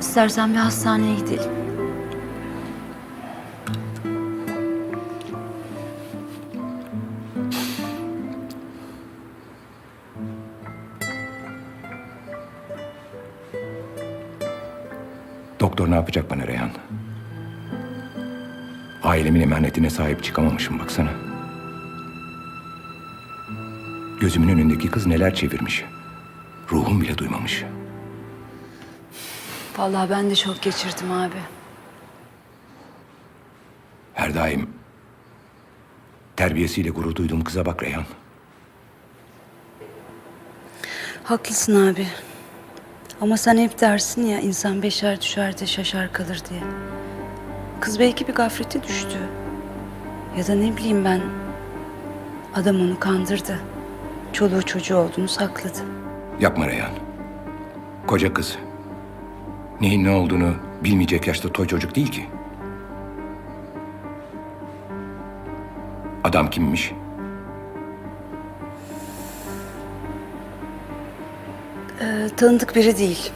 İstersen bir hastaneye gidelim. Doktor ne yapacak bana Reyhan? Ailemin emanetine sahip çıkamamışım baksana. Gözümün önündeki kız neler çevirmiş. Ruhum bile duymamış. Vallahi ben de çok geçirdim abi. Her daim terbiyesiyle gurur duyduğum kıza bak Reyhan. Haklısın abi. Ama sen hep dersin ya insan beşer düşer de şaşar kalır diye. Kız belki bir gaflete düştü. Ya da ne bileyim ben. Adam onu kandırdı. Çoluğu çocuğu olduğunu sakladı. Yapma Reyhan. Koca kız. Neyin ne olduğunu bilmeyecek yaşta toy çocuk değil ki. Adam kimmiş? Ee, tanıdık biri değil.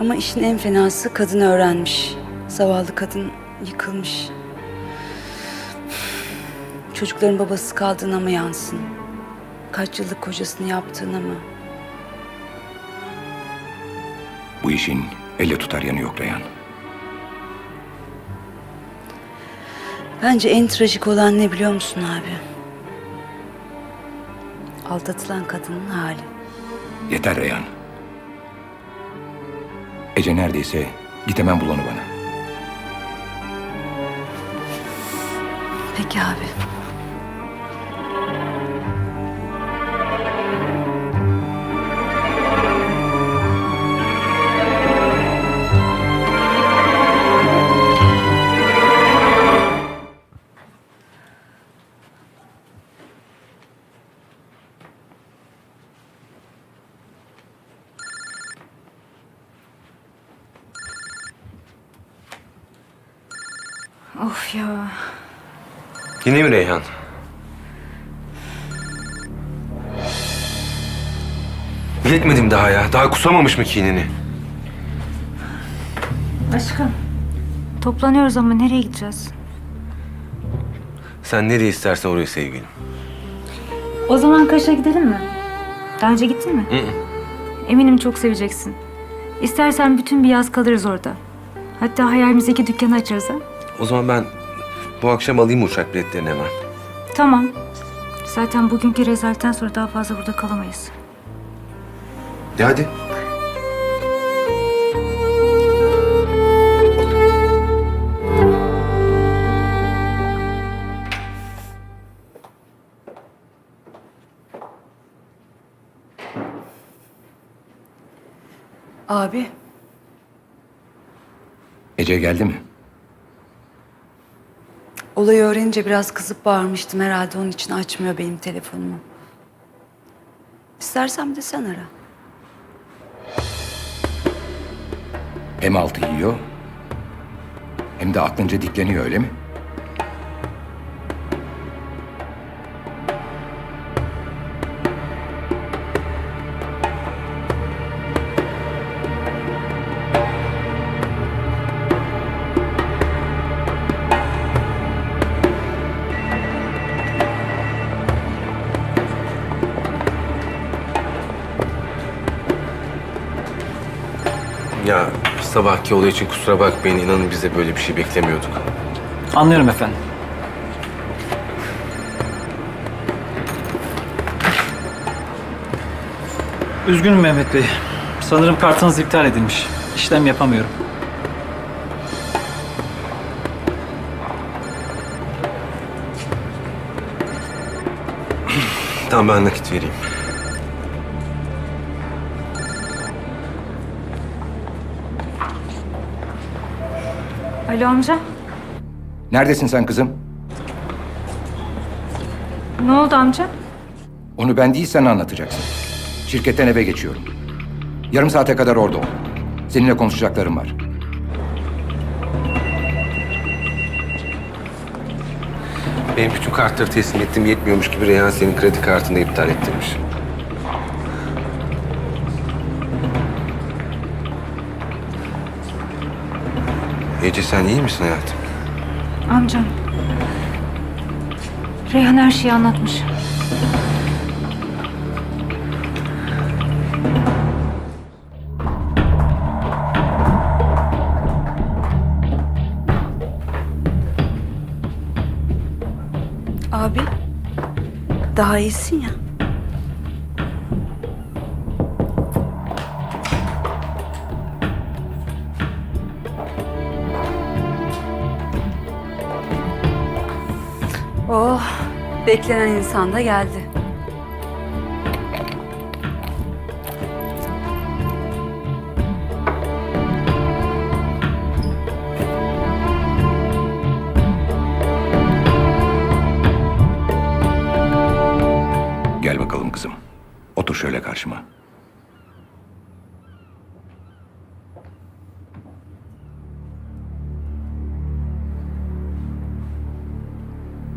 Ama işin en fenası kadın öğrenmiş. Zavallı kadın yıkılmış. Çocukların babası kaldığına mı yansın? Kaç yıllık kocasını yaptığına mı? Bu işin elle tutar yanı yok Reyhan. Bence en trajik olan ne biliyor musun abi? Aldatılan kadının hali. Yeter Reyhan. Ece neredeyse git hemen bul onu bana. Peki abi. Yine mi Reyhan? Yetmedim daha ya. Daha kusamamış mı kinini? Aşkım. Toplanıyoruz ama nereye gideceğiz? Sen nereye istersen oraya sevgilim. O zaman Kaş'a gidelim mi? Daha önce gittin mi? Eminim çok seveceksin. İstersen bütün bir yaz kalırız orada. Hatta hayalimizdeki dükkanı açarız ha. O zaman ben bu akşam alayım uçak biletlerini hemen. Tamam. Zaten bugünkü rezaltten sonra daha fazla burada kalamayız. De hadi. Abi, Ece geldi mi? Olayı öğrenince biraz kızıp bağırmıştım. Herhalde onun için açmıyor benim telefonumu. İstersen de sen ara. Hem altı yiyor hem de aklınca dikleniyor öyle mi? Sabahki olay için kusura bakmayın. İnanın biz de böyle bir şey beklemiyorduk. Anlıyorum efendim. Üzgünüm Mehmet Bey. Sanırım kartınız iptal edilmiş. İşlem yapamıyorum. Tamam ben nakit vereyim. Alo amca. Neredesin sen kızım? Ne oldu amca? Onu ben değil sen anlatacaksın. Şirketten eve geçiyorum. Yarım saate kadar orada ol. Seninle konuşacaklarım var. Benim bütün kartları teslim ettim yetmiyormuş gibi Reyhan senin kredi kartını iptal ettirmiş. Ece sen iyi misin hayatım? Amcam. Reyhan her şeyi anlatmış. Abi, daha iyisin ya. Beklenen insan da geldi.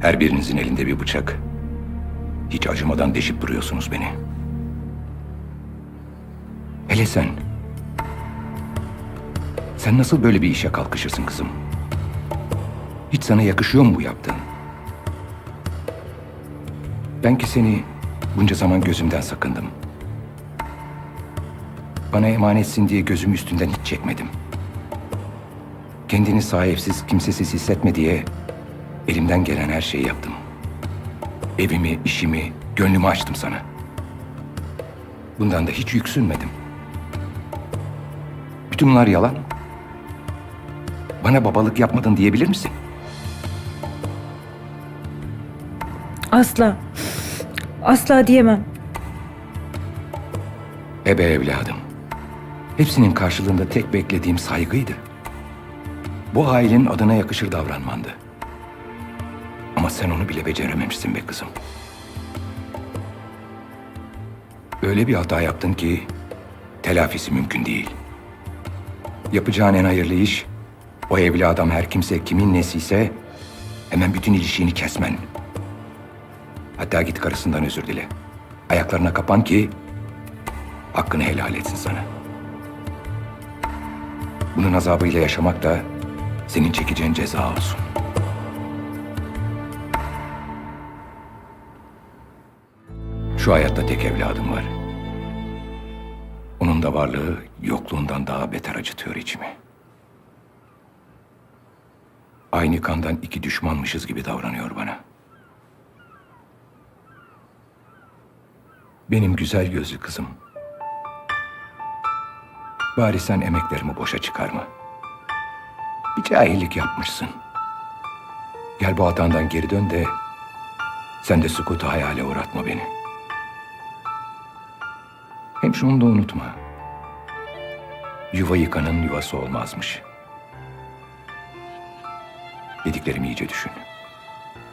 Her birinizin elinde bir bıçak. Hiç acımadan deşip duruyorsunuz beni. Hele sen. Sen nasıl böyle bir işe kalkışırsın kızım? Hiç sana yakışıyor mu bu yaptığın? Ben ki seni bunca zaman gözümden sakındım. Bana emanetsin diye gözümü üstünden hiç çekmedim. Kendini sahipsiz, kimsesiz hissetme diye elimden gelen her şeyi yaptım. Evimi, işimi, gönlümü açtım sana. Bundan da hiç yüksünmedim. Bütün bunlar yalan. Bana babalık yapmadın diyebilir misin? Asla. Asla diyemem. Ebe evladım. Hepsinin karşılığında tek beklediğim saygıydı. Bu ailenin adına yakışır davranmandı. Ama sen onu bile becerememişsin be kızım. Öyle bir hata yaptın ki telafisi mümkün değil. Yapacağın en hayırlı iş o evli adam her kimse kimin nesiyse hemen bütün ilişiğini kesmen. Hatta git karısından özür dile. Ayaklarına kapan ki hakkını helal etsin sana. Bunun azabıyla yaşamak da senin çekeceğin ceza olsun. Şu hayatta tek evladım var. Onun da varlığı yokluğundan daha beter acıtıyor içimi. Aynı kandan iki düşmanmışız gibi davranıyor bana. Benim güzel gözlü kızım. Bari sen emeklerimi boşa çıkarma. Bir cahillik yapmışsın. Gel bu hatandan geri dön de sen de sükutu hayale uğratma beni. Hem şunu da unutma. Yuva yıkanın yuvası olmazmış. Dediklerimi iyice düşün.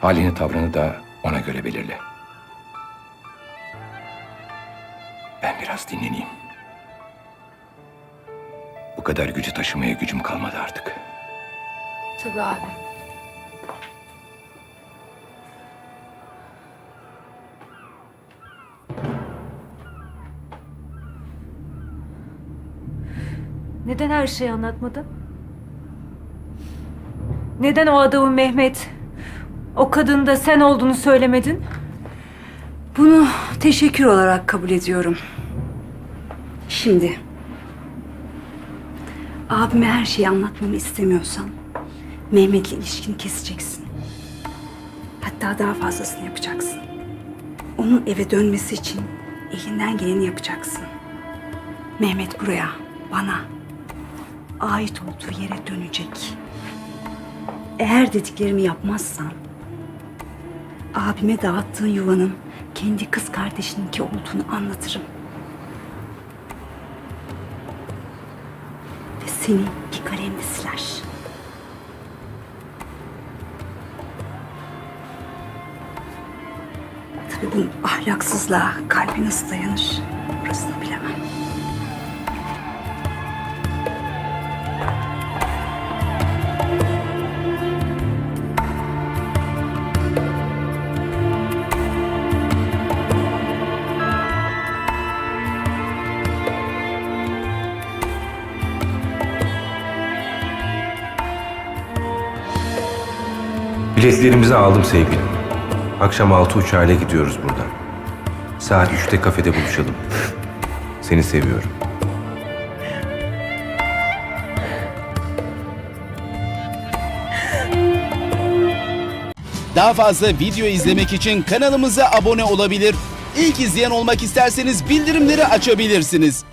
Halini tavrını da ona göre belirle. Ben biraz dinleneyim. Bu kadar gücü taşımaya gücüm kalmadı artık. Tabii abi. Neden her şeyi anlatmadın? Neden o adamın Mehmet, o kadın da sen olduğunu söylemedin? Bunu teşekkür olarak kabul ediyorum. Şimdi abime her şeyi anlatmamı istemiyorsan Mehmet'le ilişkini keseceksin. Hatta daha fazlasını yapacaksın. Onun eve dönmesi için elinden geleni yapacaksın. Mehmet buraya, bana ait olduğu yere dönecek. Eğer dediklerimi yapmazsan abime dağıttığın yuvanın kendi kız kardeşininki olduğunu anlatırım. Ve seni bir kalemle siler. Tabii bu ahlaksızlığa kalbi nasıl dayanır? Burasını bilemem. Biletlerimizi aldım sevgilim. Akşam altı uçağıyla gidiyoruz buradan. Saat üçte kafede buluşalım. Seni seviyorum. Daha fazla video izlemek için kanalımıza abone olabilir. İlk izleyen olmak isterseniz bildirimleri açabilirsiniz.